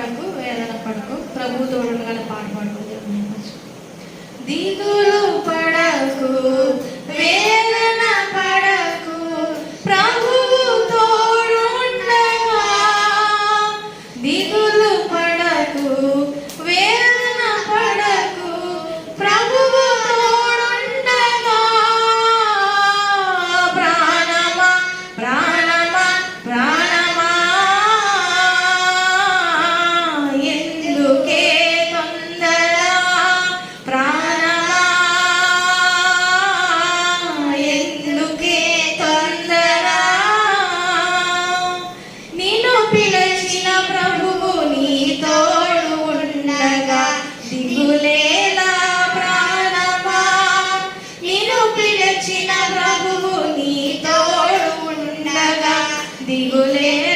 పడకు వేదన పడకు ప్రభు తోడుగా పాడు పాడుకు దీనులు పడకు গুলে